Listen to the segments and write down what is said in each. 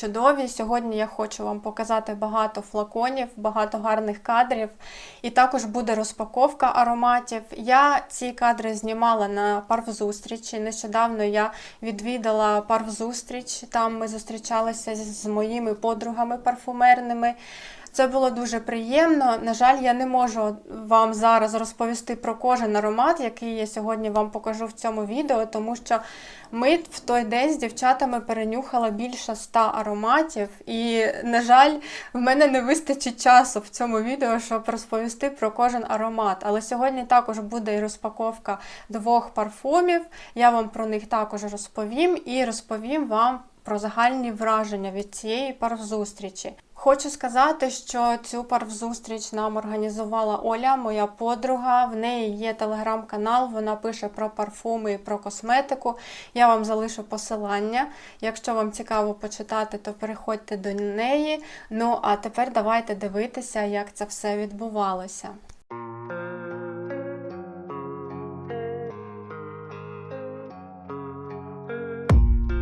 чудові! Сьогодні я хочу вам показати багато флаконів, багато гарних кадрів, і також буде розпаковка ароматів. Я ці кадри знімала на парвзустрічі. Нещодавно я відвідала парвзустріч. Там ми зустрічалися з моїми подругами парфумерними. Це було дуже приємно. На жаль, я не можу вам зараз розповісти про кожен аромат, який я сьогодні вам покажу в цьому відео, тому що ми в той день з дівчатами перенюхали більше ста ароматів, і, на жаль, в мене не вистачить часу в цьому відео, щоб розповісти про кожен аромат. Але сьогодні також буде і розпаковка двох парфумів. Я вам про них також розповім і розповім вам про загальні враження від цієї парвзустрічі. Хочу сказати, що цю парвзустріч нам організувала Оля, моя подруга. В неї є телеграм-канал, вона пише про парфуми і про косметику. Я вам залишу посилання. Якщо вам цікаво почитати, то переходьте до неї. Ну а тепер давайте дивитися, як це все відбувалося.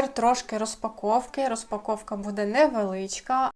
тепер трошки розпаковки. Розпаковка буде невеличка,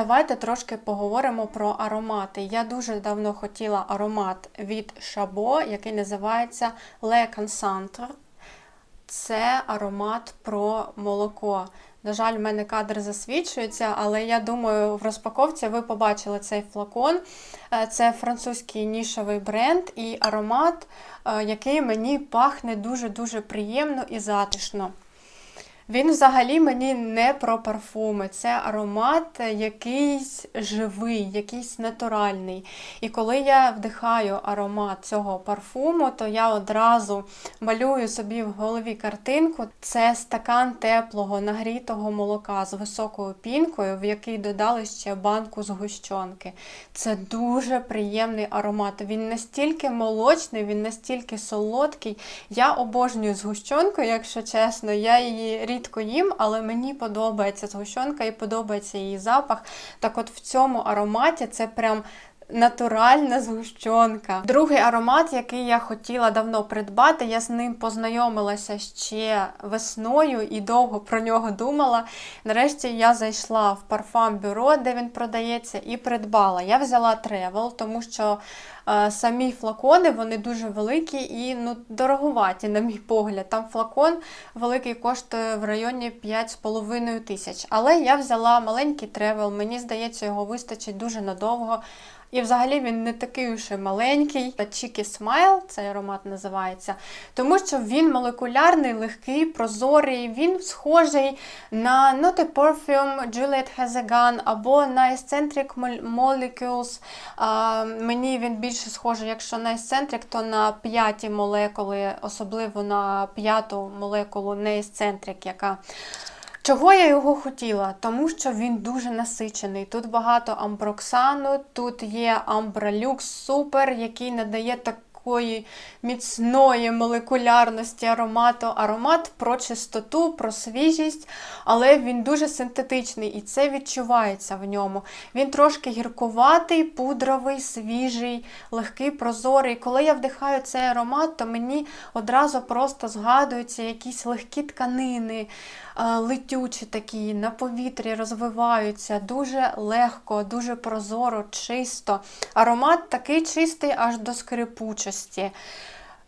Давайте трошки поговоримо про аромати. Я дуже давно хотіла аромат від Шабо, який називається Le Concentre. це аромат про молоко. На жаль, в мене кадр засвідчується, але я думаю, в розпаковці ви побачили цей флакон. Е, Це французький нішовий бренд і аромат, е, який мені пахне дуже-дуже приємно і затишно. Він взагалі мені не про парфуми. Це аромат якийсь живий, якийсь натуральний. І коли я вдихаю аромат цього парфуму, то я одразу малюю собі в голові картинку. Це стакан теплого, нагрітого молока з високою пінкою, в який додали ще банку згущенки. Це дуже приємний аромат. Він настільки молочний, він настільки солодкий. Я обожнюю згущенку, якщо чесно. Я її рідко їм, але мені подобається згущенка і подобається її запах. Так от в цьому ароматі це прям. Натуральна згущенка. Другий аромат, який я хотіла давно придбати, я з ним познайомилася ще весною і довго про нього думала. Нарешті я зайшла в парфам бюро, де він продається, і придбала. Я взяла тревел, тому що самі флакони вони дуже великі і ну, дороговаті, на мій погляд. Там флакон великий коштує в районі 5,5 тисяч. Але я взяла маленький тревел, мені здається, його вистачить дуже надовго. І взагалі він не такий уж і маленький. Cheeky Smile, цей аромат називається, тому що він молекулярний, легкий, прозорий, він схожий на Not a Perfume Juliet Has a Gun або на Eccentric Molecules. А, мені він більше схоже, якщо на есцентрик, то на п'яті молекули, особливо на п'яту молекулу не есцентрик, яка Чого я його хотіла? Тому що він дуже насичений. Тут багато амброксану, тут є амбралюкс супер, який надає такої міцної молекулярності аромату. Аромат про чистоту, про свіжість, але він дуже синтетичний і це відчувається в ньому. Він трошки гіркуватий, пудровий, свіжий, легкий, прозорий. Коли я вдихаю цей аромат, то мені одразу просто згадуються якісь легкі тканини. Летючі такі на повітрі розвиваються дуже легко, дуже прозоро, чисто. Аромат такий чистий аж до скрипучості.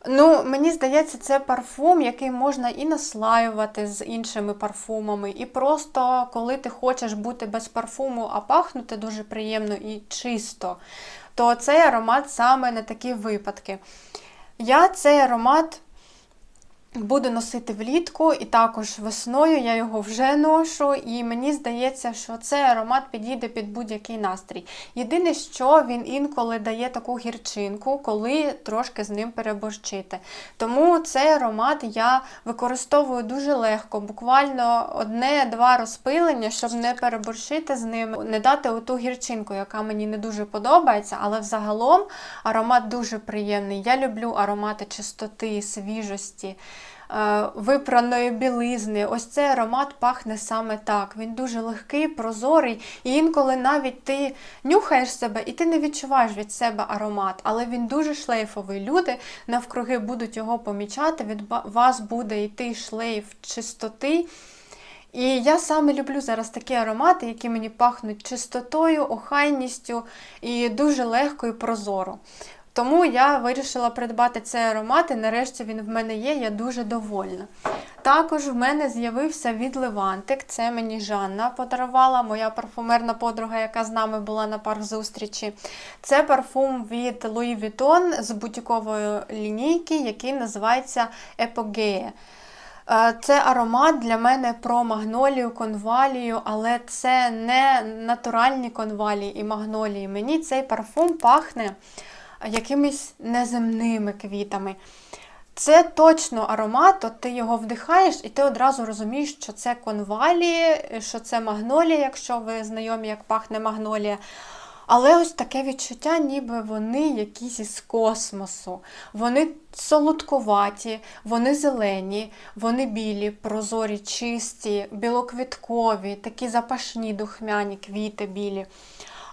Ну, Мені здається, це парфум, який можна і наслаювати з іншими парфумами. І просто коли ти хочеш бути без парфуму, а пахнути дуже приємно і чисто, то цей аромат саме на такі випадки. Я цей аромат. Буду носити влітку, і також весною я його вже ношу, і мені здається, що цей аромат підійде під будь-який настрій. Єдине, що він інколи дає таку гірчинку, коли трошки з ним переборщити. Тому цей аромат я використовую дуже легко, буквально одне-два розпилення, щоб не переборщити з ним, не дати оту гірчинку, яка мені не дуже подобається, але взагалом аромат дуже приємний. Я люблю аромати чистоти, свіжості. Е, випраної білизни. Ось цей аромат пахне саме так. Він дуже легкий, прозорий, і інколи навіть ти нюхаєш себе і ти не відчуваєш від себе аромат, але він дуже шлейфовий. Люди навкруги будуть його помічати, від вас буде йти шлейф чистоти. І я саме люблю зараз такі аромати, які мені пахнуть чистотою, охайністю і дуже легко і прозоро. Тому я вирішила придбати цей аромат, і нарешті він в мене є, я дуже довольна. Також в мене з'явився від Левантик, це мені Жанна подарувала, моя парфумерна подруга, яка з нами була на парк-зустрічі. Це парфум від Louis Vuitton з бутікової лінійки, який називається Епогея. Це аромат для мене про магнолію, конвалію, але це не натуральні конвалії і магнолії. Мені цей парфум пахне якимись неземними квітами. Це точно аромат, от ти його вдихаєш, і ти одразу розумієш, що це конвалії, що це магнолія, якщо ви знайомі, як пахне магнолія. Але ось таке відчуття, ніби вони якісь із космосу. Вони солодкуваті, вони зелені, вони білі, прозорі, чисті, білоквіткові, такі запашні духмяні квіти білі.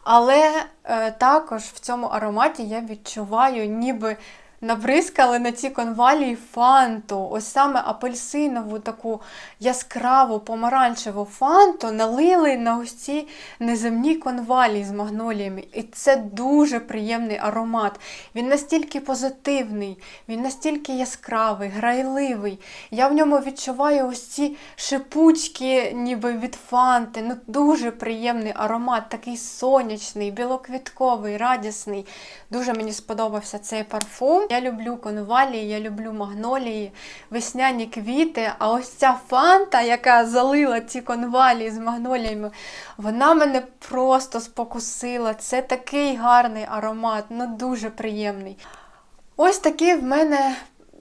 Але е, також в цьому ароматі я відчуваю ніби набризкали на ці конвалії фанту, ось саме апельсинову таку яскраву помаранчеву фанту налили на ось ці неземні конвалії з магноліями. І це дуже приємний аромат. Він настільки позитивний, він настільки яскравий, грайливий. Я в ньому відчуваю ось ці шипучки, ніби від фанти. Ну, дуже приємний аромат, такий сонячний, білоквітковий, радісний. Дуже мені сподобався цей парфум. Я люблю конвалії, я люблю магнолії, весняні квіти. А ось ця фанта, яка залила ці конвалії з магноліями, вона мене просто спокусила. Це такий гарний аромат, ну дуже приємний. Ось такі в мене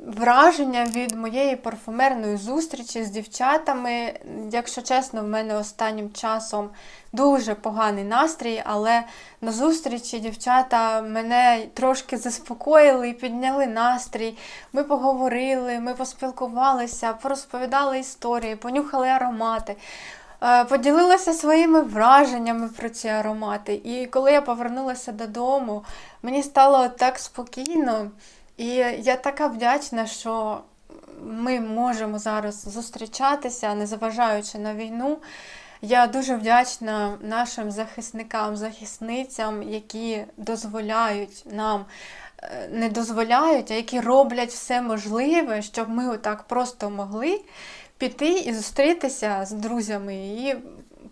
враження від моєї парфумерної зустрічі з дівчатами. Якщо чесно, в мене останнім часом дуже поганий настрій, але на зустрічі дівчата мене трошки заспокоїли і підняли настрій. Ми поговорили, ми поспілкувалися, порозповідали історії, понюхали аромати. Е, Поділилася своїми враженнями про ці аромати. І коли я повернулася додому, мені стало так спокійно. І я така вдячна, що ми можемо зараз зустрічатися, не заважаючи на війну. Я дуже вдячна нашим захисникам, захисницям, які дозволяють нам, е, не дозволяють, а які роблять все можливе, щоб ми отак просто могли піти і зустрітися з друзями і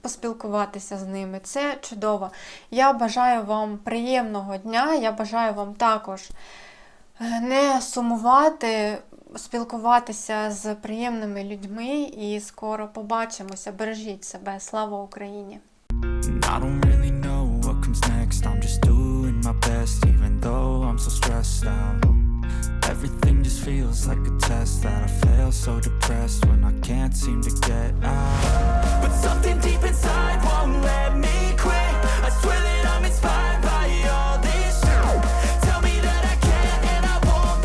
поспілкуватися з ними. Це чудово. Я бажаю вам приємного дня. Я бажаю вам також не сумувати, спілкуватися з приємними людьми і скоро побачимося. Бережіть себе. Слава Україні! I don't really know what comes next. I'm just doing my best, even though I'm so stressed out. Everything just feels like a test that I fail so depressed when I can't seem to get out. But something deep